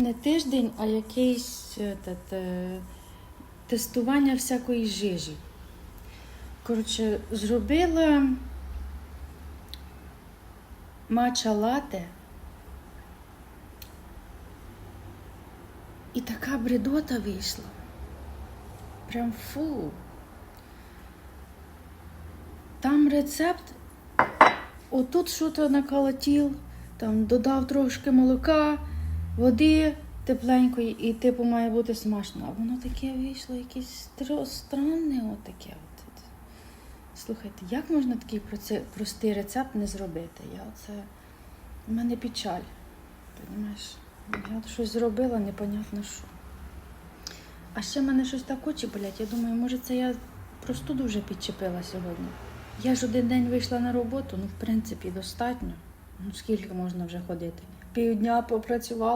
Не тиждень, а якийсь е, тет, е, тестування всякої жижі. Коротше, зробила матча лате. І така бредота вийшла. Прям фу. Там рецепт. Отут що-то наколотів, там додав трошки молока, води тепленької, і типу має бути смачно. А воно таке вийшло, якесь странне отаке. От. Слухайте, як можна такий простий рецепт не зробити? Я оце... У мене печаль. Понімаєш? Я щось зробила, непонятно що. А ще в мене щось так очі болять. Я думаю, може це я просто дуже підчепила сьогодні. Я ж один день вийшла на роботу, ну, в принципі, достатньо. Ну, скільки можна вже ходити? Півдня попрацювала.